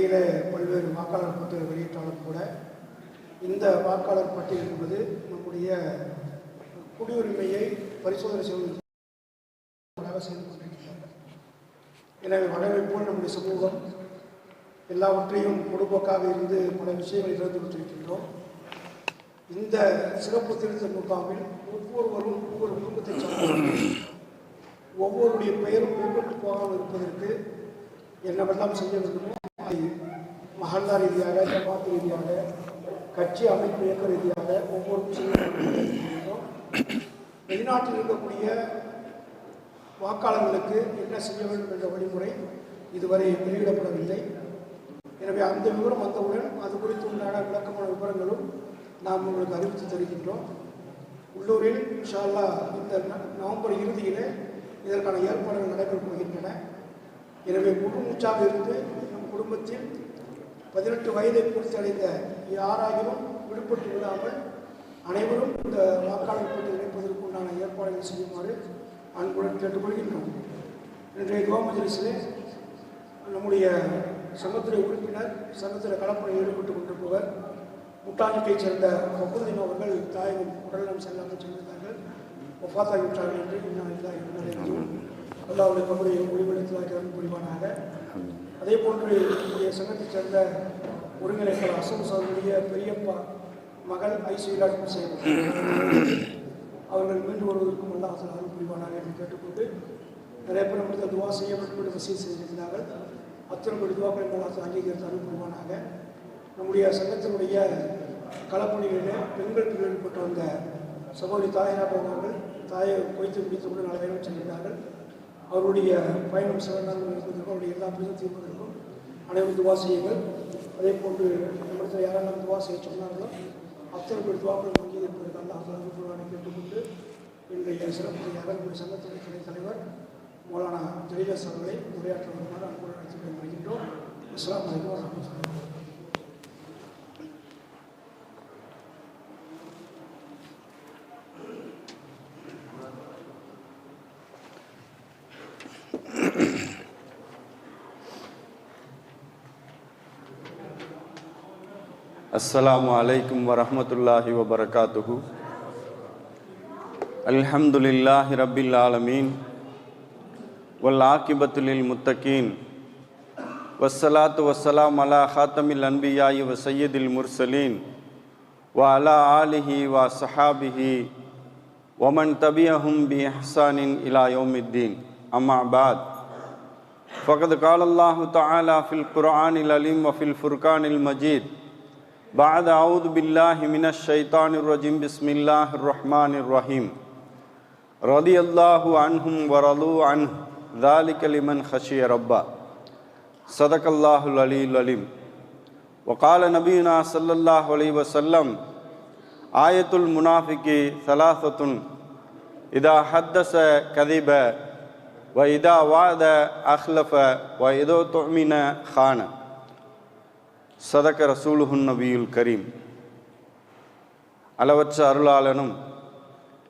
பட்டியலே பல்வேறு வாக்காளர் பட்டியல் வெளியிட்டாலும் கூட இந்த வாக்காளர் பட்டியல் என்பது நம்முடைய குடியுரிமையை பரிசோதனை செய்வதற்கு செய்து கொண்டிருக்கிறார்கள் எனவே வடவை போல் நம்முடைய சமூகம் எல்லாவற்றையும் பொதுபோக்காக இருந்து பல விஷயங்களை இழந்து கொண்டிருக்கின்றோம். இந்த சிறப்பு திருத்த முகாமில் ஒவ்வொருவரும் ஒவ்வொரு குடும்பத்தை சார்ந்தவர்கள் ஒவ்வொருடைய பெயரும் பின்பற்று போகாமல் இருப்பதற்கு என்னவெல்லாம் செய்ய வேண்டுமோ மகல்லா ரீதியாக ஜமாத் ரீதியாக கட்சி அமைப்பு இயக்க ரீதியாக ஒவ்வொரு வெளிநாட்டில் இருக்கக்கூடிய வாக்காளர்களுக்கு என்ன செய்ய வேண்டும் என்ற வழிமுறை இதுவரை வெளியிடப்படவில்லை. எனவே அந்த விவரம் வந்தவுடன் அது குறித்து உண்டான விளக்கமான விவரங்களும் நாம் உங்களுக்கு அறிவித்து தருகின்றோம். உள்ளூரில் இன்ஷால்லா இந்த நவம்பர் இறுதியிலே இதற்கான ஏற்பாடுகள் நடைபெறப் போகின்றன. எனவே முழு மூச்சாக இருந்து நம் குடும்பத்தில் பதினெட்டு வயதை பூர்த்தியடைந்த யாராகிலும் விடுபட்டு விடாமல் அனைவரும் இந்த வாக்காளர் பட்டியல் இணைப்பதற்கு உண்டான ஏற்பாடுகள் செய்யுமாறு அன்புடன் கேட்டுக்கொள்கின்றோம். இன்றைய துவா நம்முடைய சங்கத்துறை உறுப்பினர் சங்கத்தில் கலப்பணியில் ஈடுபட்டு கொண்டிருப்பவர் முட்டாணிக்கைச் சேர்ந்த பகுதியின் அவர்கள் தாயகம் உடல்நலம் செல்லாமல் சென்றிருந்தார்கள். ஒப்பாத்தாகி விட்டார்கள் என்று இன்னும் இல்லை அல்லாவுடைய பகுதியை முடிவெடுத்ததாக புரிவானாக. அதே போன்று நம்முடைய சங்கத்தைச் சேர்ந்த ஒருங்கிணைப்பாளர் அசோக் சாருடைய பெரியப்பா மகள் ஐஸ்வர்யா செய்வார் அவர்கள் மீண்டு வருவதற்கும் அல்லாஹ் அருள் புரிவானாக என்று கேட்டுக்கொண்டு நிறைய பேர் நம்மளுக்கு துவா செய்யப்பட்டு வசதி செய்திருந்தார்கள் அத்தனை கோடி துவாக்களை அல்லாஹ் அங்கீகரித்து அருள் புரிவானாக நம்முடைய சங்கத்தினுடைய களப்பணிகளிலே பெண்கள் பிரிவில் பெற்று வந்த சகோதரி தாயார் அவர்கள் தாயை கொய்த்து முடித்துக்கொண்டு நாலு வேலை சென்றிருந்தார்கள் அவருடைய பயணம் சிறந்தார்கள் இருப்பதற்கும் அவருடைய எல்லா பிரச்சனை தீர்ப்பதற்கும் அனைவரும் துவா செய்யுங்கள். அதே போன்று நம்மிடத்தில் யாரெல்லாம் துவா செய்ய சொன்னார்களோ அத்தனை பேர் துவாக்கள் வங்கி இருப்பதற்கு அல்லாஹ் அருள் கேட்டுக்கொண்டு இன்றைய சிறப்பு அகல்குடி சங்கத்துறை துணைத் தலைவர் மௌலானா ஜெயலஸ் அவர்களை உரையாற்ற வருமாறு அன்புடன் நடத்தி வருகின்றோம் அஸ்லாம் வலைக்கம் السلام عليكم ورحمة الله وبركاته. الحمد لله رب العالمين. والعاقبة للمتقين. والصلاة والسلام على خاتم الأنبياء وسيد المرسلين وعلى آله وصحابه ومن تبعهم بإحسان إلى يوم الدين. أما بعد. فقد قال الله تعالى في القرآن العليم وفي الفرقان المجيد. بعد أعوذ بالله من الشيطان الرجيم بسم الله الرحمن الرحيم. رضي الله عنهم ورضوا عنه. ذلك لمن خشي ربه. صدق الله العلي العليم وقال نبينا صلى الله عليه وسلم آية المنافق ثلاثة. إذا حدث كذب وإذا وعد أخلف وإذا تؤمن خان. சதக்க ரசூலுஹுன் நபியுல் கரீம். அளவற்ற அருளாளனும்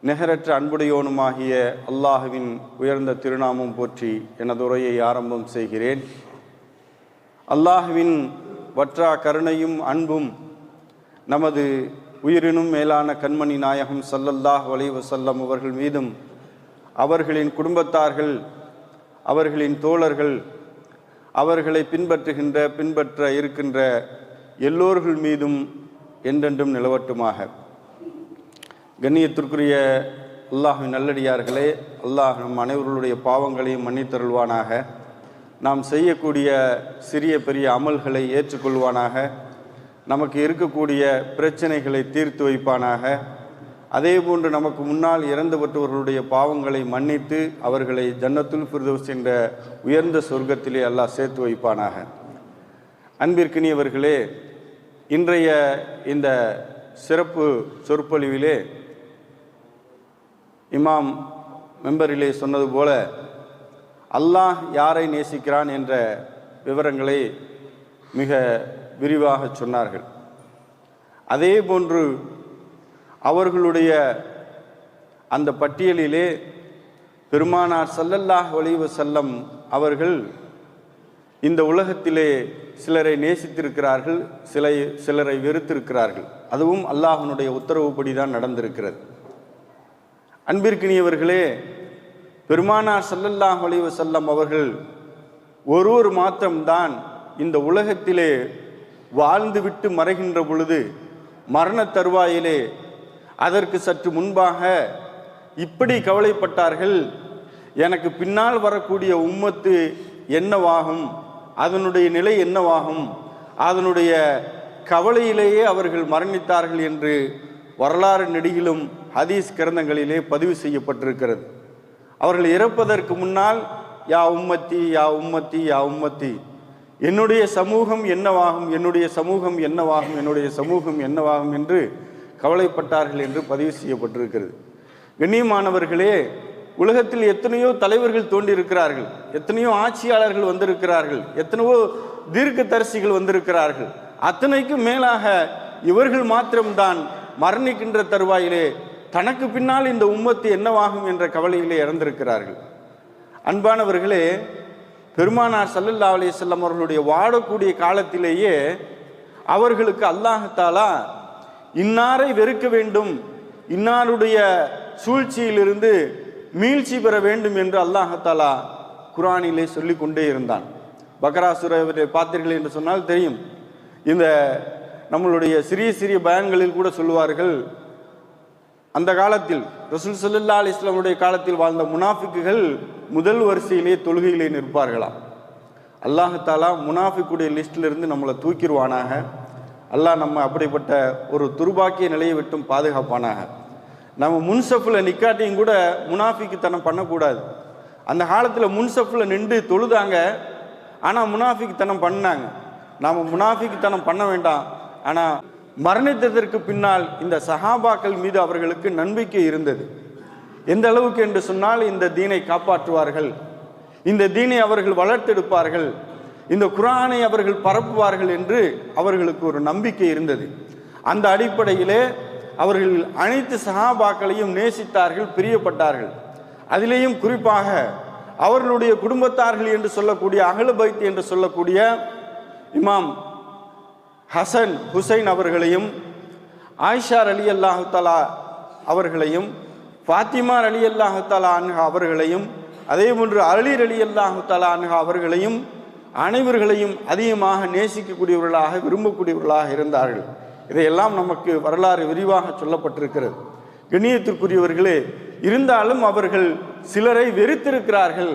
நிகரற்ற அன்புடையோனுமாகிய அல்லாஹுவின் உயர்ந்த திருநாமம் போற்றி எனது உரையை ஆரம்பம் செய்கிறேன். அல்லாஹுவின் வற்றா கருணையும் அன்பும் நமது உயிரினும் மேலான கண்மணி நாயகம் சல்லல்லாஹ் அலைஹி வஸல்லம் அவர்கள் மீதும் அவர்களின் குடும்பத்தார்கள் அவர்களின் தோழர்கள் அவர்களை பின்பற்றுகின்ற பின்பற்ற இருக்கின்ற எல்லோர்கள் மீதும் என்றென்றும் நிலவட்டுமாக. கண்ணியத்திற்குரிய அல்லாஹின் நல்லடியார்களே அல்லாஹ் நம் அனைவர்களுடைய பாவங்களையும் மன்னித்தருள்வானாக. நாம் செய்யக்கூடிய சிறிய பெரிய அமல்களை ஏற்றுக்கொள்வானாக. நமக்கு இருக்கக்கூடிய பிரச்சனைகளை தீர்த்து வைப்பானாக. அதே போன்று நமக்கு முன்னால் இறந்துபட்டவர்களுடைய பாவங்களை மன்னித்து அவர்களை ஜன்னத்துல் ஃபிர்தௌஸ் என்ற உயர்ந்த சொர்க்கத்திலே அல்லாஹ் சேர்த்து வைப்பானாக. அன்பிற்கினியவர்களே இன்றைய இந்த சிறப்பு சொற்பொழிவிலே இமாம் மெம்பரிலே சொன்னது போல அல்லாஹ் யாரை நேசிக்கிறான் என்ற விவரங்களை மிக விரிவாக சொன்னார்கள். அதே போன்று அவர்களுடைய அந்த பட்டியலிலே பெருமானார் சல்லல்லாஹ் ஒளிவு செல்லம் அவர்கள் இந்த உலகத்திலே சிலரை நேசித்திருக்கிறார்கள் சிலை சிலரை வெறுத்திருக்கிறார்கள். அதுவும் அல்லாஹனுடைய உத்தரவுப்படி தான் நடந்திருக்கிறது. அன்பிற்கினியவர்களே பெருமானார் சல்லல்லாஹ் ஒளிவு செல்லம் அவர்கள் ஒருவர் மாத்திரம்தான் இந்த உலகத்திலே வாழ்ந்துவிட்டு மறைகின்ற பொழுது மரண தருவாயிலே அதற்கு சற்று முன்பாக இப்படி கவலைப்பட்டார்கள். எனக்கு பின்னால் வரக்கூடிய உம்மத்து என்னவாகும்? அதனுடைய நிலை என்னவாகும்? அதனுடைய கவலையிலேயே அவர்கள் மரணித்தார்கள் என்று வரலாறு நெடுகிலும் ஹதீஸ் கிரந்தங்களிலே பதிவு செய்யப்பட்டிருக்கிறது. அவர்கள் இறப்பதற்கு முன்னால் யா உம்மத்தி யா உம்மத்தி யா உம்மத்தி என்னுடைய சமூகம் என்னவாகும்? என்னுடைய சமூகம் என்னவாகும்? என்னுடைய சமூகம் என்னவாகும்? என்று கவலைப்பட்டார்கள் என்று பதிவு செய்யப்பட்டிருக்கிறது. கண்ணியமானவர்களே உலகத்தில் எத்தனையோ தலைவர்கள் தோன்றியிருக்கிறார்கள். எத்தனையோ ஆட்சியாளர்கள் வந்திருக்கிறார்கள். எத்தனையோ தீர்க்கதரிசிகள் வந்திருக்கிறார்கள். அத்தனைக்கும் மேலாக இவர்கள் மாத்திரம்தான் மரணிக்கின்ற தருவாயிலே தனக்கு பின்னால் இந்த உம்மத்து என்னவாகும் என்ற கவலையிலே இறந்திருக்கிறார்கள். அன்பானவர்களே பெருமானார் சல்லல்லா அலைஹிஸ்ஸலாம் அவர்களுடைய வாடக்கூடிய காலத்திலேயே அவர்களுக்கு அல்லாஹத்தாலா இன்னாரை வெறுக்க வேண்டும். இன்னாருடைய சூழ்ச்சியிலிருந்து மீழ்ச்சி பெற வேண்டும் என்று அல்லாஹத்தாலா குரானிலே சொல்லி கொண்டே இருந்தான் பக்ராசுரவரை பார்த்தீர்கள் என்று சொன்னால் தெரியும். இந்த நம்மளுடைய சிறிய சிறிய பயன்களில் கூட சொல்லுவார்கள் அந்த காலத்தில் ரசூல் சல்லா அலி இஸ்லாமுடைய காலத்தில் வாழ்ந்த முனாஃபிக்குகள் முதல் வரிசையிலே தொழுகையிலே நிற்பார்களாம். அல்லாஹாலா முனாஃபிக்குடைய லிஸ்டிலிருந்து நம்மளை தூக்கிடுவானாக. அல்லாஹ் நம்ம அப்படிப்பட்ட ஒரு துர்பாக்கிய நிலையை விட்டும் பாதுகாப்பானாக. நம்ம முன்சஃபில் நிக்காட்டியும் கூட முனாஃபிக்குத்தனம் பண்ணக்கூடாது. அந்த காலத்தில் முன்சஃபில் நின்று தொழுதாங்க ஆனால் முனாஃபிக்குத்தனம் பண்ணாங்க. நாம் முனாஃபிக்குத்தனம் பண்ண வேண்டாம். ஆனால் மரணித்ததற்கு பின்னால் இந்த சஹாபாக்கள் மீது அவர்களுக்கு நம்பிக்கை இருந்தது. எந்த அளவுக்கு என்று சொன்னால் இந்த தீனை காப்பாற்றுவார்கள். இந்த தீனை அவர்கள் வளர்த்தெடுப்பார்கள். இந்த குரானை அவர்கள் பரப்புவார்கள் என்று அவர்களுக்கு ஒரு நம்பிக்கை இருந்தது. அந்த அடிப்படையிலே அவர்கள் அனைத்து சஹாபாக்களையும் நேசித்தார்கள் பிரியப்பட்டார்கள். அதிலேயும் குறிப்பாக அவர்களுடைய குடும்பத்தார்கள் என்று சொல்லக்கூடிய அகல பைத் என்று சொல்லக்கூடிய இமாம் ஹசன் ஹுசைன் அவர்களையும் ஆயிஷார் அலி அல்லாஹாலா அவர்களையும் ஃபாத்திமார் அலி அல்லாஹாலா அன்ஹா அவர்களையும் அதே போன்று அலீர் அலி அல்லாஹு தலா அன்ஹா அவர்களையும் அனைவர்களையும் அதிகமாக நேசிக்கக்கூடியவர்களாக விரும்பக்கூடியவர்களாக இருந்தார்கள். இதையெல்லாம் நமக்கு வரலாறு விரிவாக சொல்லப்பட்டிருக்கிறது. கண்ணியத்திற்குரியவர்களே இருந்தாலும் அவர்கள் சிலரை வெறுத்திருக்கிறார்கள்.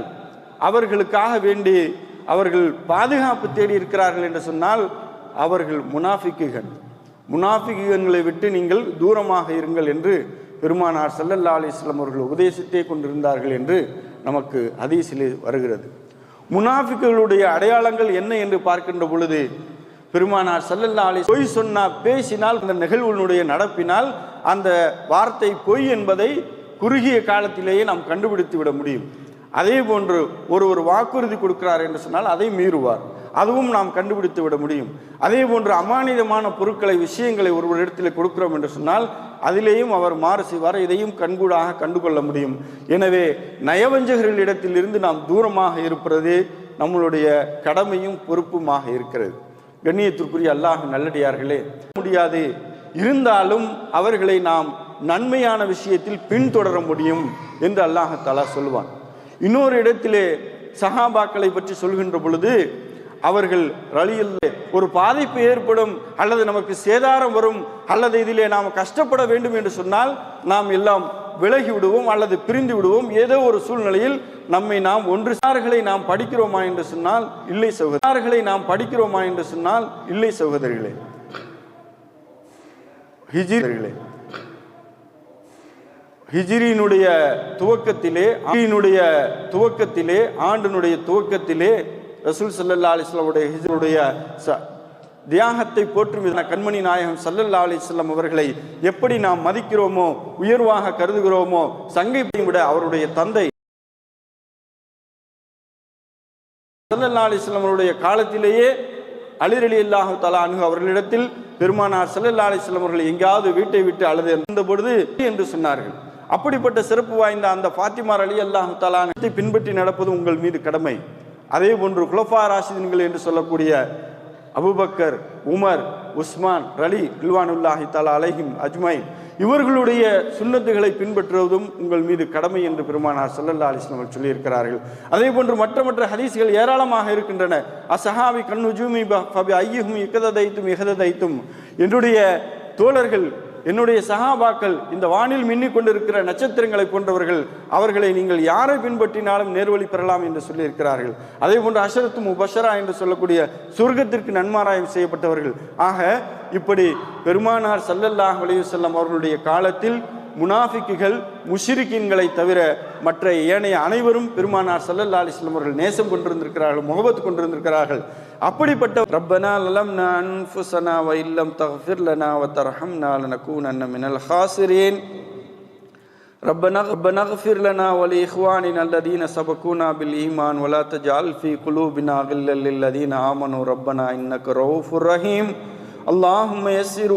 அவர்களுக்காக வேண்டி அவர்கள் பாதுகாப்பு தேடி இருக்கிறார்கள் என்று சொன்னால் அவர்கள் முனாஃபிக்குகள். முனாஃபிக்குகளை விட்டு நீங்கள் தூரமாக இருங்கள் என்று பெருமானார் சல்லல்லா அலைஹி அவர்கள் உபதேசித்தே கொண்டிருந்தார்கள் என்று நமக்கு ஹதீஸிலே வருகிறது. முனாஃபிக்குகளுடைய அடையாளங்கள் என்ன என்று பார்க்கின்ற பொழுது பெருமானார் ஸல்லல்லாஹு அலி பொய் சொன்னால் பேசினால் அந்த நிகழ்வுனுடைய நடப்பினால் அந்த வார்த்தை பொய் என்பதை குறுகிய காலத்திலேயே நாம் கண்டுபிடித்து விட முடியும். அதே போன்று ஒரு ஒரு வாக்குறுதி கொடுக்கிறார் என்று சொன்னால் அதை மீறுவார். அதுவும் நாம் கண்டுபிடித்து விட முடியும். அதே போன்று அமானிதமான பொருட்களை விஷயங்களை ஒருவர் இடத்தில் கொடுக்கிறோம் என்று சொன்னால் அதிலேயும் அவர் மாறு செய்வார் இதையும் கண்கூடாக கண்டுகொள்ள முடியும். எனவே நயவஞ்சகர்களிடத்திலிருந்து நாம் தூரமாக இருப்பது நம்மளுடைய கடமையும் பொறுப்புமாக இருக்கிறது. கண்ணியத்திற்குரிய அல்லாஹ் நல்லடியார்களே முடியாது. இருந்தாலும் அவர்களை நாம் நன்மையான விஷயத்தில் பின்தொடர முடியும் என்று அல்லாஹாலா சொல்வான். இன்னொரு இடத்திலே சஹாபாக்களை பற்றி சொல்கின்ற பொழுது அவர்கள் ரலியில் ஒரு பாதிப்பு ஏற்படும் அல்லது நமக்கு சேதாரம் வரும் அல்லது இதிலே நாம் கஷ்டப்பட வேண்டும் என்று சொன்னால் நாம் எல்லாம் விலகி விடுவோம் அல்லது பிரிந்து விடுவோம். ஏதோ ஒரு சூழ்நிலையில் நம்மை நாம் ஒன்று சார்களை நாம் படிக்கிறோமா என்று சொன்னால் இல்லை சகோதரர்களை நாம் படிக்கிறோமா என்று சொன்னால் இல்லை சகோதரிகளே. ஹிஜிர்களே. ஹிஜிரியினுடைய துவக்கத்திலே துவக்கத்திலே ஆண்டினுடைய துவக்கத்திலே ரசூல் சல்லல்லா அலிஸ்லாமுடைய ஹிஜருடைய ச தியாகத்தை போற்றும் விதமான கண்மணி நாயகம் சல்லல்லா அலிஸ்லாம் அவர்களை எப்படி நாம் மதிக்கிறோமோ உயர்வாக கருதுகிறோமோ சங்கை விட அவருடைய தந்தை சல்லல்லா அலிஸ்லாம் அவருடைய காலத்திலேயே அலிரலி அல்லாஹு தலா அணுகு அவர்களிடத்தில் பெருமானார் சல்லல்லா அலிஸ்லாம் அவர்கள் எங்கேயாவது வீட்டை விட்டு அழுது இருந்த பொழுது என்று சொன்னார்கள். அப்படிப்பட்ட சிறப்பு வாய்ந்த அந்த ஃபாத்திமார் அலி அல்லாஹு தலானை பின்பற்றி நடப்பது உங்கள் மீது கடமை. அதே போன்று குலஃபா ராஷிதின்கள் என்று சொல்லக்கூடிய அபுபக்கர் உமர் உஸ்மான் ரலி ரில்வானுல்லாஹி தலா அலைஹிம் அஜ்மைன் இவர்களுடைய சுன்னத்துகளை பின்பற்றுவதும் உங்கள் மீது கடமை என்று பெருமானார் சல்லல்லா அலைஹி அவர்கள் சொல்லியிருக்கிறார்கள். அதே போன்று மற்ற மற்ற ஹதீஸ்கள் ஏராளமாக இருக்கின்றன. அசஹாபி கண்ணுஜூமி ஃபபி ஐயுஹும் இகததைத்தும் இகததைத்தும் என்னுடைய தோழர்கள் என்னுடைய சகாபாக்கள் இந்த வானில் மின்னிக் கொண்டிருக்கிற நட்சத்திரங்களை போன்றவர்கள் அவர்களை நீங்கள் யாரை பின்பற்றினாலும் நேர்வழி பெறலாம் என்று சொல்லியிருக்கிறார்கள். அதே போன்று அஷரத்து முபஷரா என்று சொல்லக்கூடிய சொர்க்கத்திற்கு நன்மாராயம் செய்யப்பட்டவர்கள். ஆக இப்படி பெருமானார் சல்லல்லாஹ் அலைஹி அவர்களுடைய காலத்தில் முனாஃபிக்குகள் முஷிரிக்கின்களை தவிர மற்ற ஏனைய அனைவரும் பெருமானார் ஸல்லல்லாஹு அலைஹி வஸல்லம் அவர்கள் நேசம் கொண்டிருந்திருக்கிறார்கள் முகபத் கொண்டிருந்திருக்கிறார்கள் அப்படிப்பட்ட ரப்பனா லலம்னா அன்ஃபுஸனா வ இல்லம் தக்ஃபிர் லனா வ தர்ஹம்னா லனகூனன்ன மினல் ஹாசிரீன் ربنا ربنا اغفر لنا ولإخواننا الذين سبقونا بالإيمان ولا تجعل في قلوبنا غلا للذين آمنوا ربنا إنك رؤوف رحيم اللهم يسر